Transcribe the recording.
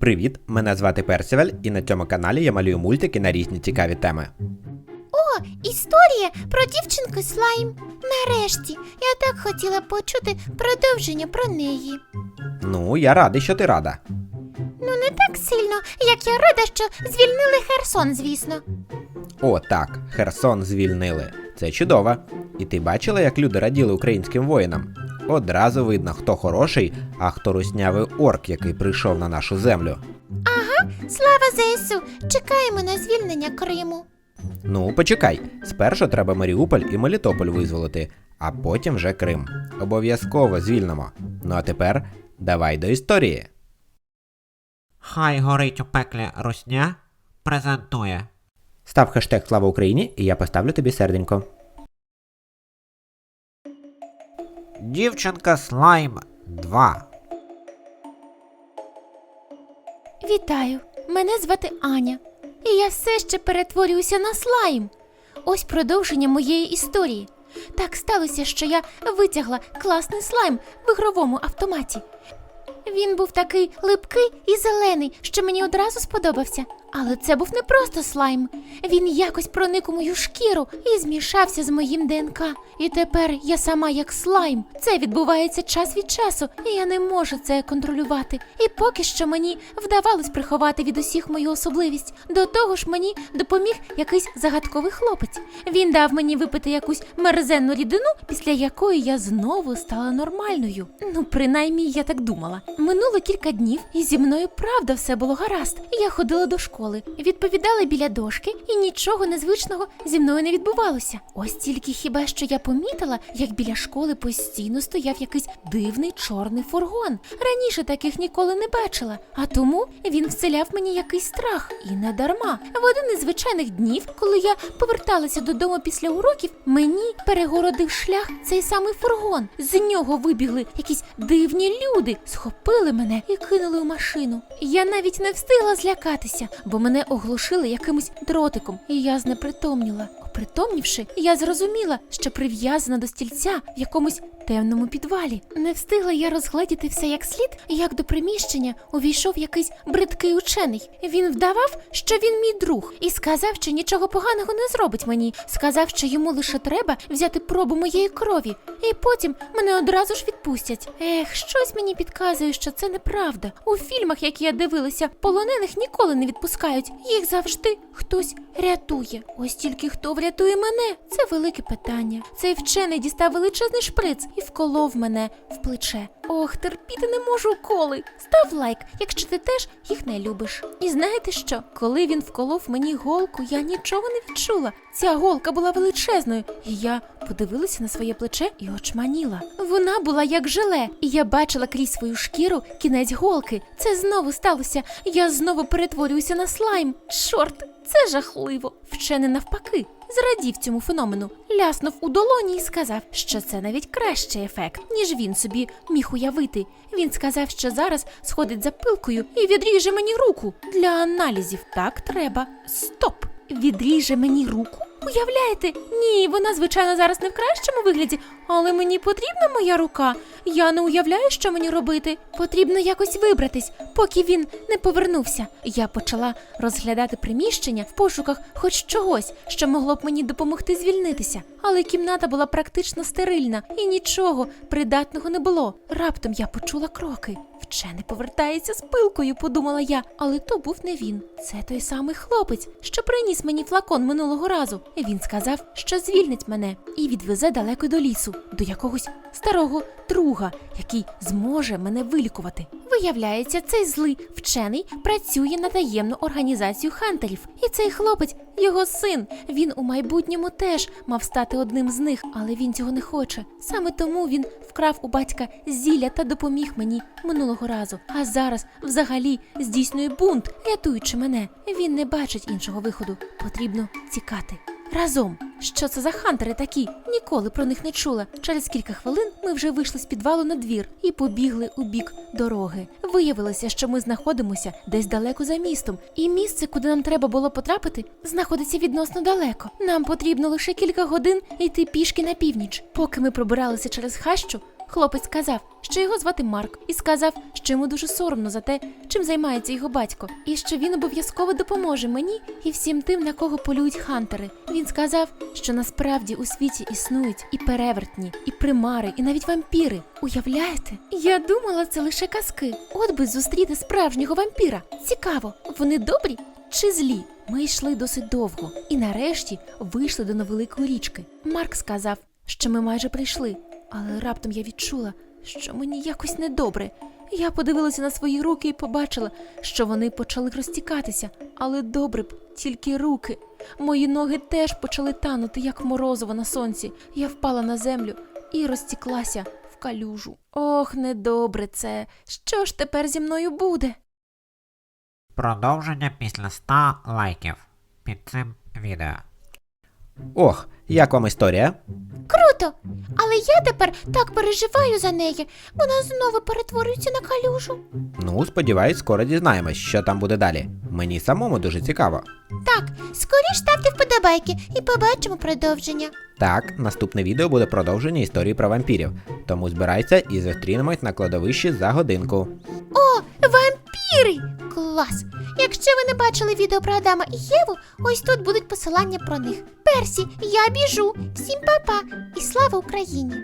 Привіт, мене звати Персиваль, і на цьому каналі я малюю мультики на різні цікаві теми. О, історія про дівчинку слайм. Нарешті, я так хотіла почути продовження про неї. Ну, я радий, що ти рада. Ну, не так сильно, як я рада, що звільнили Херсон, звісно. О, так, Херсон звільнили. Це чудово. І ти бачила, як люди раділи українським воїнам? Одразу видно, хто хороший, а хто руснявий орк, який прийшов на нашу землю. Ага, Слава ЗСУ! Чекаємо на звільнення Криму. Ну, почекай. Спершу треба Маріуполь і Мелітополь визволити, а потім вже Крим. Обов'язково звільнимо. Ну а тепер давай до історії. Хай горить у пеклі русня презентує. Став хештег Слава Україні, і я поставлю тобі серденько. Дівчинка Слайм 2. Вітаю! Мене звати Аня, і я все ще перетворююся на слайм. Ось продовження моєї історії. Так сталося, що я витягла класний слайм в ігровому автоматі. Він був такий липкий і зелений, що мені одразу сподобався. Але це був не просто слайм. Він якось проник у мою шкіру і змішався з моїм ДНК. І тепер я сама як слайм. Це відбувається час від часу, і я не можу це контролювати. І поки що мені вдавалось приховати від усіх мою особливість. До того ж, мені допоміг якийсь загадковий хлопець. Він дав мені випити якусь мерзенну рідину, після якої я знову стала нормальною. Ну, принаймні, я так думала. Минуло кілька днів, і зі мною правда все було гаразд. Я ходила до школи, відповідала біля дошки, і нічого незвичного зі мною не відбувалося. Ось тільки хіба що я помітила, як біля школи постійно стояв якийсь дивний чорний фургон. Раніше таких ніколи не бачила, а тому він вселяв мені якийсь страх. І не дарма. В один із звичайних днів, коли я поверталася додому після уроків, мені перегородив шлях цей самий фургон. З нього вибігли якісь дивні люди, схопили мене і кинули у машину. Я навіть не встигла злякатися, бо мене оглушили якимось дротиком, і я знепритомніла. Опритомнівши, я зрозуміла, що прив'язана до стільця в якомусь темному підвалі. Не встигла я розгледіти все як слід, як до приміщення увійшов якийсь бридкий учений. Він вдавав, що він мій друг, і сказав, що нічого поганого не зробить мені. Сказав, що йому лише треба взяти пробу моєї крові, і потім мене одразу ж відпустять. Ех, щось мені підказує, що це неправда. У фільмах, які я дивилася, полонених ніколи не відпускають. Їх завжди хтось рятує. Ось тільки хто врятує мене, це велике питання. Цей вчений дістав величезний шприц і вколов мене в плече. Ох, терпіти не можу уколи. Став лайк, якщо ти теж їх не любиш. І знаєте що? Коли він вколов мені голку, я нічого не відчула. Ця голка була величезною, і я подивилася на своє плече і очманіла. Вона була як желе, і я бачила крізь свою шкіру кінець голки. Це знову сталося. Я знову перетворююся на слайм. Чорт, це жахливо. Вчений навпаки. Зрадів цьому феномену, ляснув у долоні і сказав, що це навіть кращий ефект, ніж він собі міг уявити. Він сказав, що зараз сходить за пилкою і відріже мені руку. Для аналізів так треба. Стоп! Відріже мені руку? Уявляєте? Ні, вона, звичайно, зараз не в кращому вигляді, але мені потрібна моя рука. Я не уявляю, що мені робити. Потрібно якось вибратись, поки він не повернувся. Я почала розглядати приміщення в пошуках хоч чогось, що могло б мені допомогти звільнитися. Але кімната була практично стерильна і нічого придатного не було. Раптом я почула кроки. Вчений повертається з пилкою, подумала я, але то був не він. Це той самий хлопець, що приніс мені флакон минулого разу. Він сказав, що звільнить мене і відвезе далеко до лісу, до якогось старого друга, який зможе мене вилікувати. Виявляється, цей злий вчений працює на таємну організацію хантерів. І цей хлопець, його син, він у майбутньому теж мав стати одним з них, але він цього не хоче. Саме тому він вкрав у батька зілля та допоміг мені минулого разу. А зараз взагалі здійснює бунт, рятуючи мене. Він не бачить іншого виходу. Потрібно тікати. Разом. Що це за хантери такі? Ніколи про них не чула. Через кілька хвилин ми вже вийшли з підвалу на двір і побігли у бік дороги. Виявилося, що ми знаходимося десь далеко за містом, і місце, куди нам треба було потрапити, знаходиться відносно далеко. Нам потрібно лише кілька годин йти пішки на північ. Поки ми пробиралися через хащу, Хлопець сказав, що його звати Марк, і сказав, що йому дуже соромно за те, чим займається його батько, і що він обов'язково допоможе мені і всім тим, на кого полюють хантери. Він сказав, що насправді у світі існують і перевертні, і примари, і навіть вампіри. Уявляєте? Я думала, це лише казки. От би зустріти справжнього вампіра. Цікаво, вони добрі чи злі? Ми йшли досить довго і нарешті вийшли до невеликої річки. Марк сказав, що ми майже прийшли, але раптом я відчула, що мені якось недобре. Я подивилася на свої руки і побачила, що вони почали розтікатися, але добре б тільки руки. Мої ноги теж почали танути, як морозиво на сонці. Я впала на землю і розтіклася в калюжу. Ох, недобре це. Що ж тепер зі мною буде? Продовження після 100 лайків під цим відео. Ох, як вам історія? Круто! Але я тепер так переживаю за неї. Вона знову перетворюється на калюжу. Ну, сподіваюсь, скоро дізнаємось, що там буде далі. Мені самому дуже цікаво. Так, скоріш ставте вподобайки і побачимо продовження. Так, наступне відео буде продовження історії про вампірів. Тому збирайся і зустрінемось на кладовищі за годинку. О, вампіри! Клас! Якщо ви не бачили відео про Адама і Єву, ось тут будуть посилання про них. Персі, я біжу! Всім па-па! І слава Україні!